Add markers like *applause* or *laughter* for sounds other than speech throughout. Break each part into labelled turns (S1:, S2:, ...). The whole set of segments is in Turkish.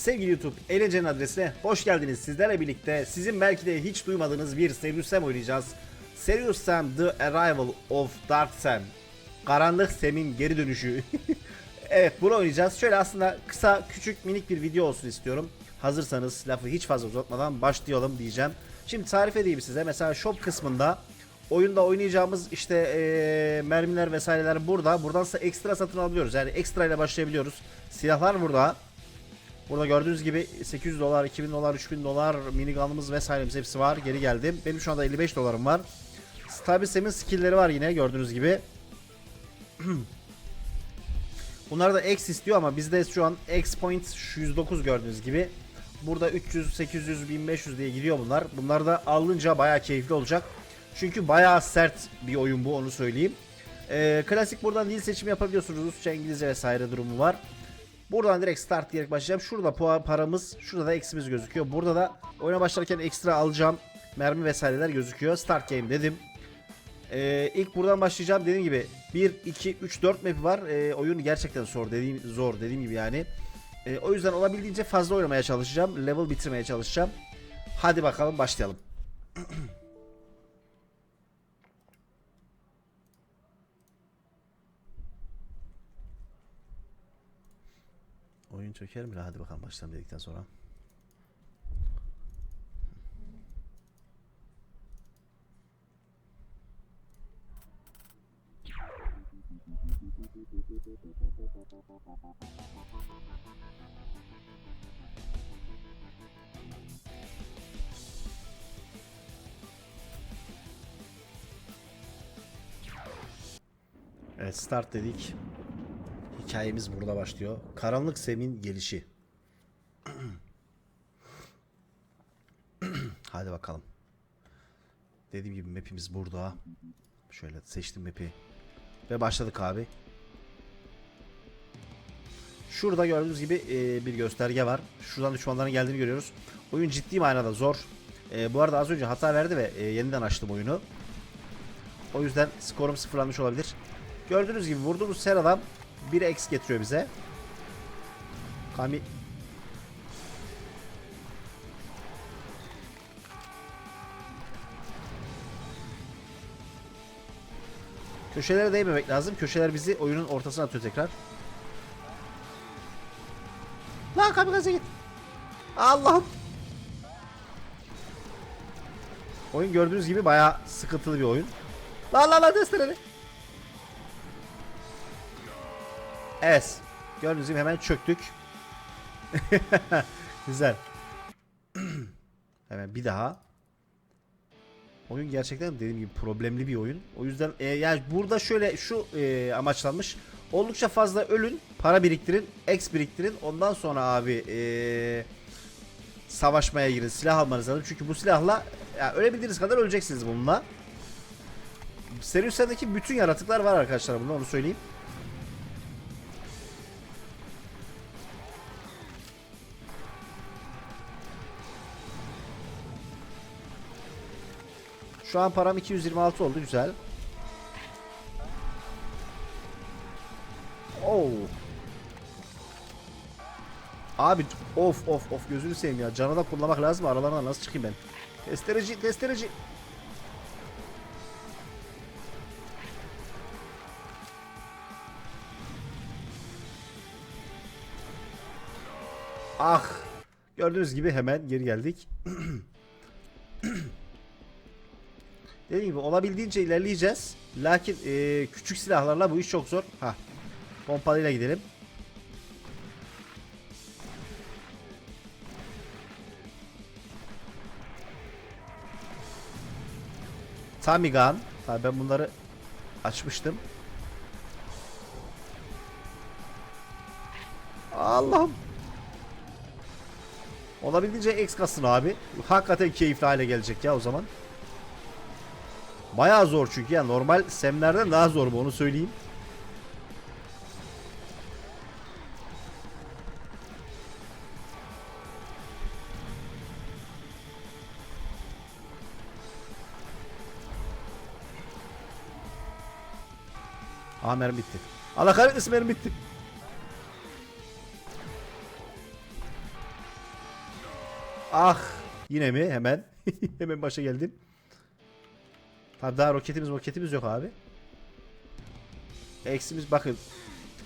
S1: Sevgili YouTube, Eğlencenin adresine hoş geldiniz. Sizlerle birlikte sizin belki de hiç duymadığınız bir Serious Sam oynayacağız. Serious Sam The Arrival of Dark Sam. Karanlık Sam'in geri dönüşü. *laughs* evet bunu oynayacağız. Şöyle aslında kısa küçük minik bir video olsun istiyorum. Hazırsanız lafı hiç fazla uzatmadan başlayalım diyeceğim. Şimdi tarif edeyim size. Mesela shop kısmında oyunda oynayacağımız işte eee, mermiler vesaireler burada. Buradansa ekstra satın alabiliyoruz. Yani ekstra ile başlayabiliyoruz. Silahlar burada. Burada gördüğünüz gibi 800 dolar, 2000 dolar, 3000 dolar minigunımız vesairemiz hepsi var. Geri geldim. Benim şu anda 55 dolarım var. Stabisem'in skill'leri var yine gördüğünüz gibi. *clears throat* Bunlar da X istiyor ama bizde şu an X point 109 gördüğünüz gibi. Burada 300, 800, 1500 diye gidiyor bunlar. Bunlar da alınca bayağı keyifli olacak. Çünkü bayağı sert bir oyun bu onu söyleyeyim. Ee, klasik buradan dil seçimi yapabiliyorsunuz. Rusça, İngilizce vesaire durumu var. Buradan direkt start diyerek başlayacağım. Şurada puan paramız, şurada da eksimiz gözüküyor. Burada da oyuna başlarken ekstra alacağım mermi vesaireler gözüküyor. Start game dedim. Ee, ilk buradan başlayacağım. Dediğim gibi 1, 2, 3, 4 map var. Ee, oyun gerçekten zor dediğim zor dediğim gibi yani. Ee, o yüzden olabildiğince fazla oynamaya çalışacağım. Level bitirmeye çalışacağım. Hadi bakalım başlayalım. *clears throat* Oyun çöker mi? Hadi bakalım başlayalım dedikten sonra. Evet start dedik. Hikayemiz burada başlıyor. Karanlık Sem'in gelişi. Hadi bakalım. Dediğim gibi map'imiz burada. Şöyle seçtim map'i. Ve başladık abi. Şurada gördüğünüz gibi e, bir gösterge var. Şuradan düşmanların geldiğini görüyoruz. Oyun ciddi manada zor. E, bu arada az önce hata verdi ve e, yeniden açtım oyunu. O yüzden skorum sıfırlanmış olabilir. Gördüğünüz gibi vurduğumuz her adam 1x getiriyor bize. Kami Köşelere değmemek lazım. Köşeler bizi oyunun ortasına atıyor tekrar. Lan kamikaze git. Allah'ım. Oyun gördüğünüz gibi bayağı sıkıntılı bir oyun. Lan lan lan testereli. Evet. Gördüğünüz gibi hemen çöktük. *laughs* Güzel. hemen bir daha. Oyun gerçekten dediğim gibi problemli bir oyun. O yüzden e, yani burada şöyle şu e, amaçlanmış. Oldukça fazla ölün, para biriktirin, X biriktirin. Ondan sonra abi e, savaşmaya girin, silah almanız lazım. Çünkü bu silahla ya ölebildiğiniz kadar öleceksiniz bununla. Serius'taki bütün yaratıklar var arkadaşlar bunda onu söyleyeyim. Şu an param 226 oldu güzel. Oo. Abi of of of gözünü seveyim ya. Canı da kullanmak lazım. Aralarına nasıl çıkayım ben? Testereci, testereci. Ah. Gördüğünüz gibi hemen geri geldik. *clears throat* Dediğim gibi olabildiğince ilerleyeceğiz. Lakin e, küçük silahlarla bu iş çok zor. Ha. Pompalıyla gidelim. Tommy. Tabii ben bunları açmıştım. Allah'ım. Olabildiğince X kasın abi. Hakikaten keyifli hale gelecek ya o zaman. Bayağı zor çünkü ya normal semlerden daha zor bu onu söyleyeyim. Aha mermi bitti. Allah kahretmesin mermi bitti. Ah yine mi hemen *laughs* hemen başa geldim. Tabii daha roketimiz roketimiz yok abi. Eksimiz bakın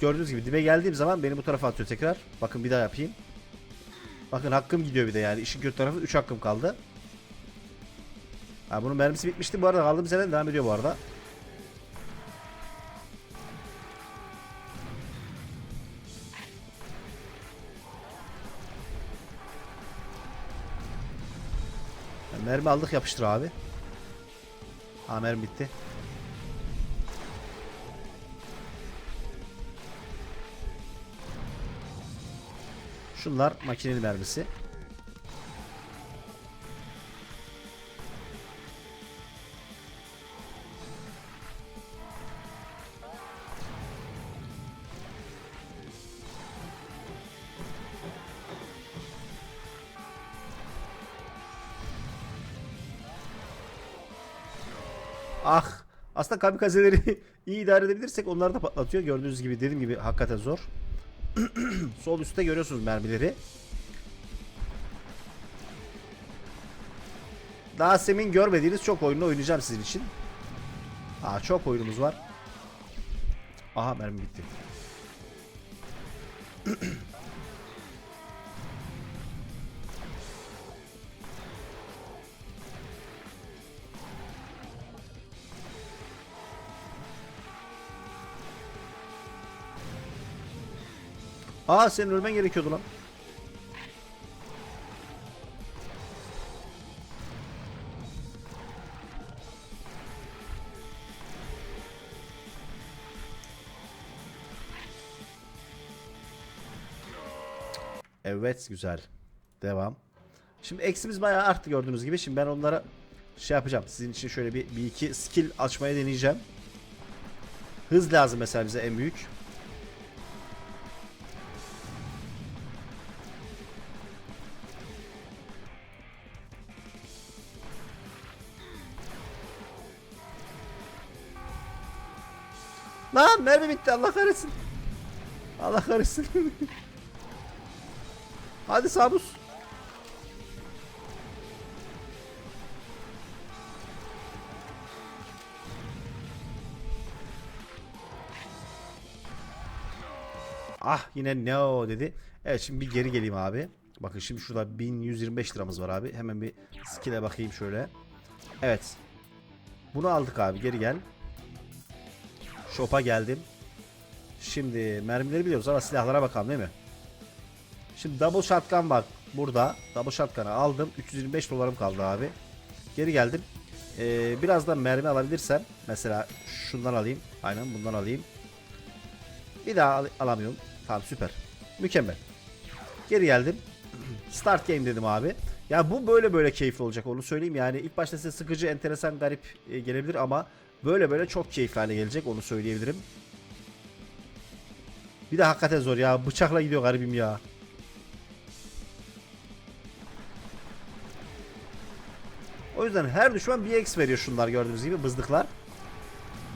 S1: gördüğünüz gibi dibe geldiğim zaman beni bu tarafa atıyor tekrar. Bakın bir daha yapayım. Bakın hakkım gidiyor bir de yani işin kötü tarafı 3 hakkım kaldı. Ha bunun mermisi bitmişti bu arada kaldığımız yerden devam ediyor bu arada. Mermi aldık yapıştır abi. Ha mermi bitti. Şunlar makineli mermisi. Aslında kamikazeleri *laughs* iyi idare edebilirsek onları da patlatıyor. Gördüğünüz gibi dediğim gibi hakikaten zor. *clears throat* Sol üstte görüyorsunuz mermileri. Daha semin görmediğiniz çok oyunu oynayacağım sizin için. Aa çok oyunumuz var. Aha mermi bitti. *clears throat* Aa senin ölmen gerekiyordu lan. Evet güzel. Devam. Şimdi eksimiz bayağı arttı gördüğünüz gibi. Şimdi ben onlara şey yapacağım. Sizin için şöyle bir, bir iki skill açmaya deneyeceğim. Hız lazım mesela bize en büyük. Mermi bitti Allah kahretsin. Allah kahretsin. *laughs* Hadi Sabus. Ah yine no dedi. Evet şimdi bir geri geleyim abi. Bakın şimdi şurada 1125 liramız var abi. Hemen bir skill'e bakayım şöyle. Evet. Bunu aldık abi geri gel. Shop'a geldim. Şimdi mermileri biliyoruz ama silahlara bakalım değil mi? Şimdi double shotgun bak burada. Double shotgun'ı aldım. 325 dolarım kaldı abi. Geri geldim. Ee, biraz da mermi alabilirsem mesela şundan alayım. Aynen bundan alayım. Bir daha al- alamıyorum. Tamam süper. Mükemmel. Geri geldim. *clears throat* Start game dedim abi. Ya bu böyle böyle keyifli olacak onu söyleyeyim. Yani ilk başta size sıkıcı, enteresan, garip e, gelebilir ama böyle böyle çok keyifli gelecek onu söyleyebilirim. Bir de hakikaten zor ya. Bıçakla gidiyor garibim ya. O yüzden her düşman bir X veriyor şunlar gördüğünüz gibi bızdıklar.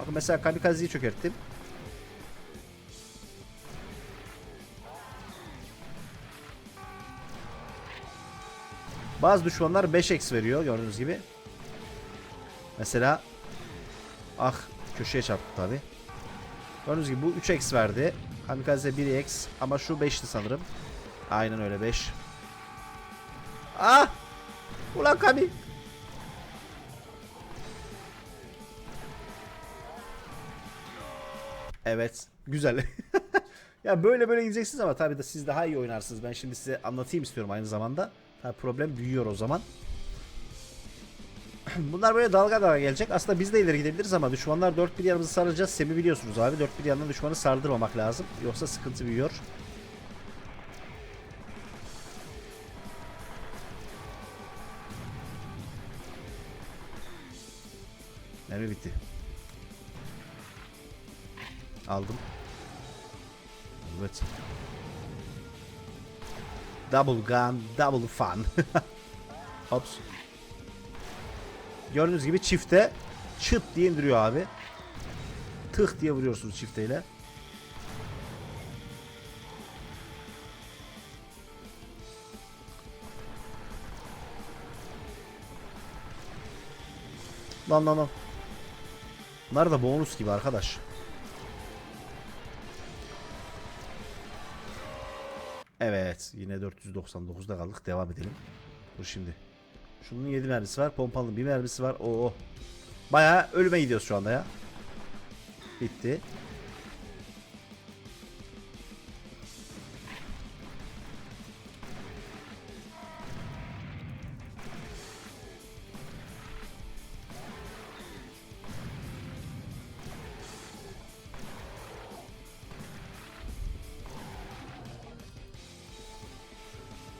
S1: Bakın mesela kamikazeyi çökerttim. Bazı düşmanlar 5x veriyor gördüğünüz gibi. Mesela ah köşeye çarptı tabi. Gördüğünüz gibi bu 3x verdi. Kamikaze 1x ama şu 5'ti sanırım. Aynen öyle 5. Ah! Ulan Kami. Evet. Güzel. *laughs* ya böyle böyle gideceksiniz ama tabii de siz daha iyi oynarsınız. Ben şimdi size anlatayım istiyorum aynı zamanda. Tabii problem büyüyor o zaman. *clears throat* Bunlar böyle dalga dalga gelecek. Aslında biz de ileri gidebiliriz ama düşmanlar 4 bir yanımızı saracağız. Semi biliyorsunuz abi. 4 bir yandan düşmanı sardırmamak lazım. Yoksa sıkıntı büyüyor. Mermi bitti. Aldım. Evet. Double gun, double fun. *laughs* Hops. Gördüğünüz gibi çifte çıt diye indiriyor abi. Tık diye vuruyorsunuz çifteyle. Lan lan lan. Bunlar da bonus gibi arkadaş. Evet. Yine 499'da kaldık. Devam edelim. Dur şimdi. Şunun 7 mermisi var. Pompalının bir mermisi var. Oo. Bayağı ölüme gidiyoruz şu anda ya. Bitti.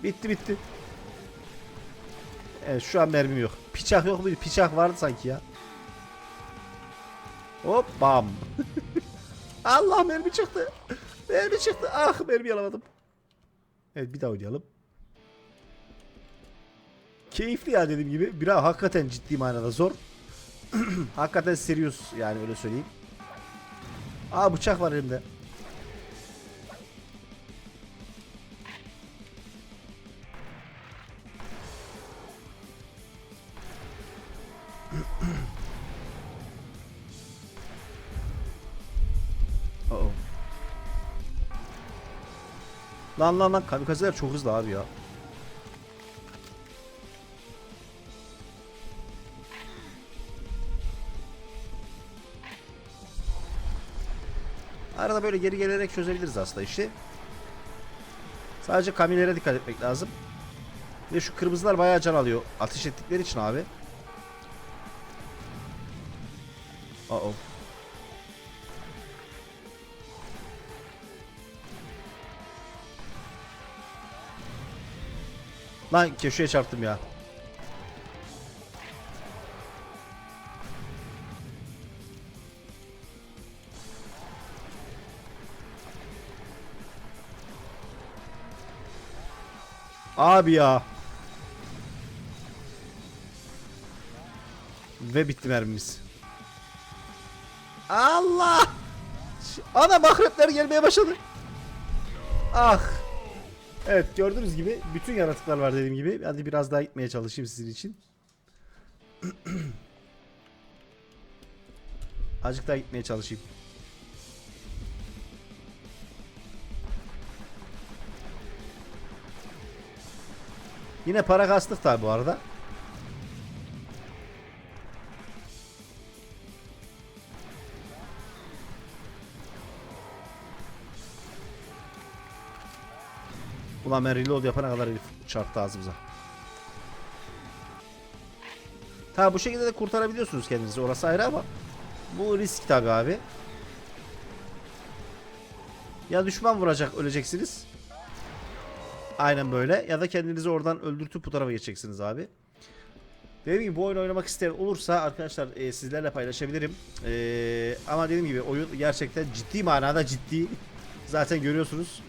S1: Bitti bitti. Evet şu an mermim yok. Piçak yok muydu? Piçak vardı sanki ya. Hop bam. *laughs* Allah mermi çıktı. Mermi çıktı. Ah mermi alamadım. Evet bir daha oynayalım. Keyifli ya dediğim gibi. Biraz hakikaten ciddi manada zor. *clears throat* hakikaten serious yani öyle söyleyeyim. Aa bıçak var elimde. Oh. Lan lan lan kamikazeler çok hızlı abi ya. Arada böyle geri gelerek çözebiliriz aslında işi. Sadece kamilere dikkat etmek lazım. Ve şu kırmızılar bayağı can alıyor. Ateş ettikleri için abi. Lan köşeye çarptım ya. Abi ya. Ve bitti mermimiz. Allah! Ana makrepler gelmeye başladı. Ah. Evet gördüğünüz gibi bütün yaratıklar var dediğim gibi. Hadi biraz daha gitmeye çalışayım sizin için. *clears throat* Azıcık daha gitmeye çalışayım. Yine para kastık tabi bu arada. Ulan ben reload yapana kadar herif çarptı ağzımıza. Tabi bu şekilde de kurtarabiliyorsunuz kendinizi orası ayrı ama bu risk tabi abi. Ya düşman vuracak öleceksiniz. Aynen böyle ya da kendinizi oradan öldürtüp bu tarafa geçeceksiniz abi. Dediğim gibi bu oyunu oynamak isteyen olursa arkadaşlar e, sizlerle paylaşabilirim. E, ama dediğim gibi oyun gerçekten ciddi manada ciddi. Zaten görüyorsunuz.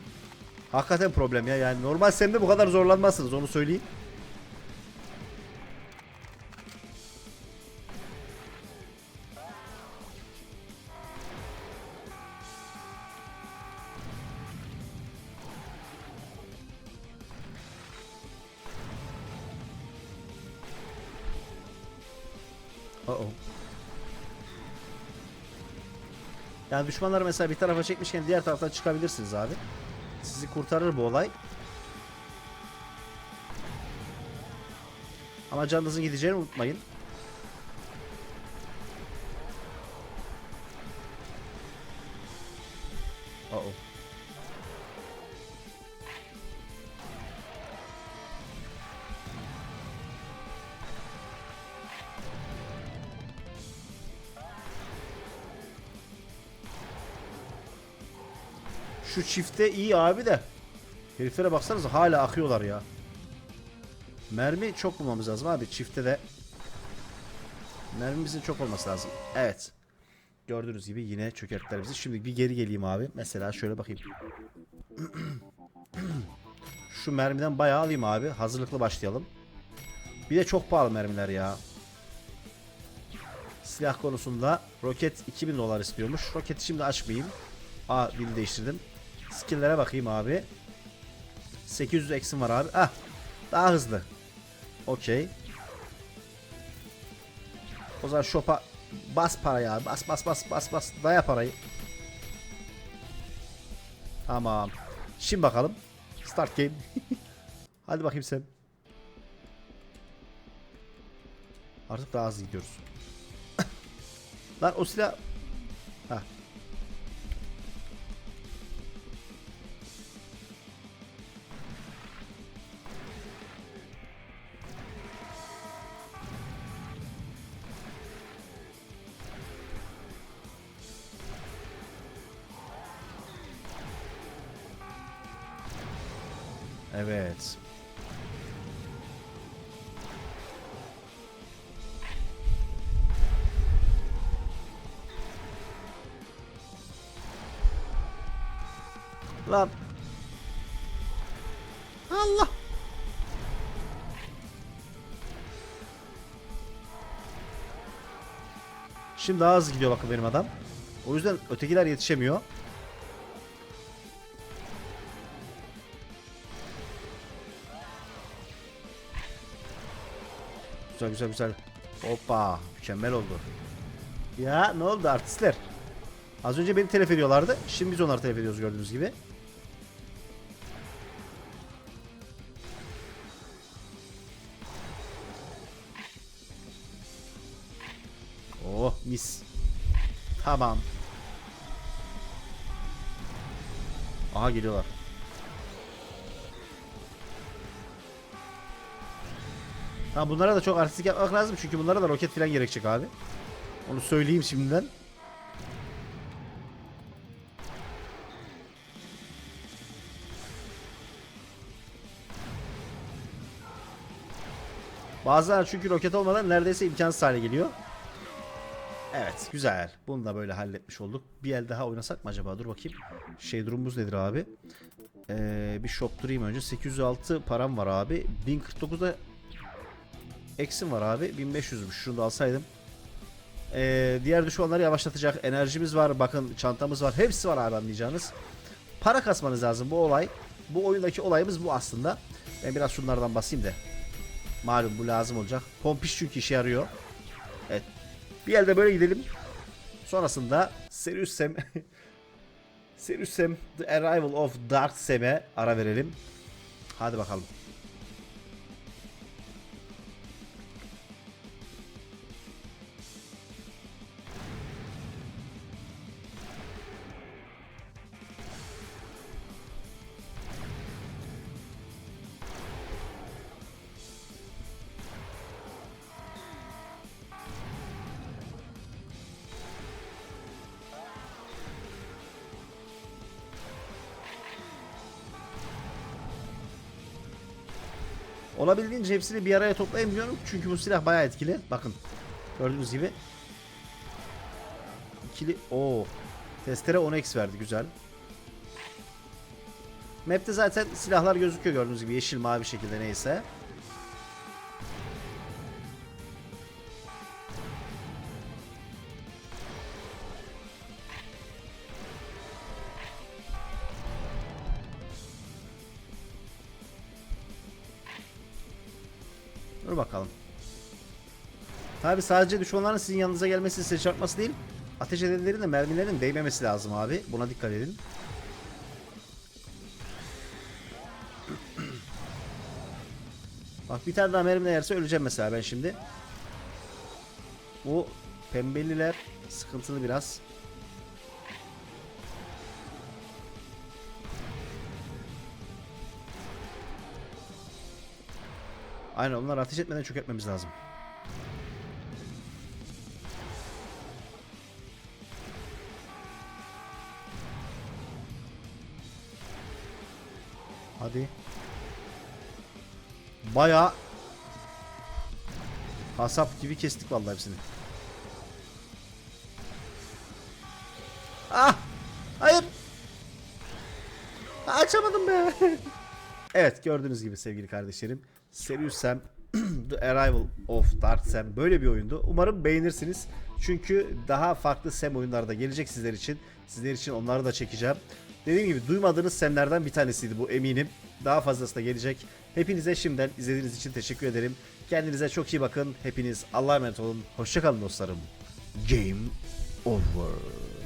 S1: Hakikaten problem ya. Yani normal semde bu kadar zorlanmazsınız onu söyleyeyim. Oh. Yani düşmanları mesela bir tarafa çekmişken diğer taraftan çıkabilirsiniz abi. Sizi kurtarır bu olay. Ama canınızın gideceğini unutmayın. Çifte iyi abi de. Heriflere baksanıza hala akıyorlar ya. Mermi çok bulmamız lazım abi. Çifte de mermimizin çok olması lazım. Evet. Gördüğünüz gibi yine çökerttiler bizi. Şimdi bir geri geleyim abi. Mesela şöyle bakayım. *clears throat* Şu mermiden bayağı alayım abi. Hazırlıklı başlayalım. Bir de çok pahalı mermiler ya. Silah konusunda roket 2000 dolar istiyormuş. Roketi şimdi açmayayım. Aa dil değiştirdim. Skill'lere bakayım abi. 800 eksim var abi. Ah. Daha hızlı. Okey. O zaman shop'a bas parayı abi. Bas bas bas bas bas. Daya parayı. Tamam. Şimdi bakalım. Start game. *laughs* Hadi bakayım sen. Artık daha hızlı gidiyoruz. *coughs* Lan o silah... Heh. Evet. Lan. Allah. Şimdi daha hızlı gidiyor bakın benim adam. O yüzden ötekiler yetişemiyor. Güzel güzel güzel. Hoppa mükemmel oldu. Ya ne oldu artistler? Az önce beni telef ediyorlardı. Şimdi biz onları telef ediyoruz gördüğünüz gibi. Oh mis. Tamam. Aha geliyorlar. Ha bunlara da çok artistik yapmak lazım çünkü bunlara da roket falan gerekecek abi. Onu söyleyeyim şimdiden. Bazıları çünkü roket olmadan neredeyse imkansız hale geliyor. Evet güzel. Bunu da böyle halletmiş olduk. Bir el daha oynasak mı acaba? Dur bakayım. Şey durumumuz nedir abi? Ee, bir shop durayım önce. 806 param var abi. 1049'da eksim var abi. 1500'müş. Şunu da alsaydım. Ee, diğer düşmanları yavaşlatacak enerjimiz var. Bakın çantamız var. Hepsi var abi anlayacağınız. Para kasmanız lazım bu olay. Bu oyundaki olayımız bu aslında. Ben biraz şunlardan basayım da. Malum bu lazım olacak. Pompiş çünkü işe yarıyor. Evet. Bir elde böyle gidelim. Sonrasında Serious *laughs* Sam The Arrival of Dark Sam'e ara verelim. Hadi bakalım. Olabildiğince hepsini bir araya toplayayım diyorum. Çünkü bu silah bayağı etkili. Bakın. Gördüğünüz gibi. İkili. Oo. Testere 10x verdi. Güzel. Map'te zaten silahlar gözüküyor gördüğünüz gibi. Yeşil mavi şekilde neyse. Tabi sadece düşmanların sizin yanınıza gelmesi size çarpması değil. Ateş edenlerin de mermilerin değmemesi lazım abi. Buna dikkat edin. Bak bir tane daha mermi yerse öleceğim mesela ben şimdi. Bu pembeliler sıkıntılı biraz. Aynen onlar ateş etmeden çökertmemiz lazım. Hadi. Baya hasap gibi kestik vallahi hepsini. Ah! Hayır! Açamadım be. *laughs* evet gördüğünüz gibi sevgili kardeşlerim. Serious *clears throat* The Arrival of Dark Sam böyle bir oyundu. Umarım beğenirsiniz. Çünkü daha farklı Sam oyunları da gelecek sizler için. Sizler için onları da çekeceğim. Dediğim gibi duymadığınız Sam'lerden bir tanesiydi bu eminim. Daha fazlası da gelecek. Hepinize şimdiden izlediğiniz için teşekkür ederim. Kendinize çok iyi bakın. Hepiniz Allah'a emanet olun. Hoşçakalın dostlarım. Game over.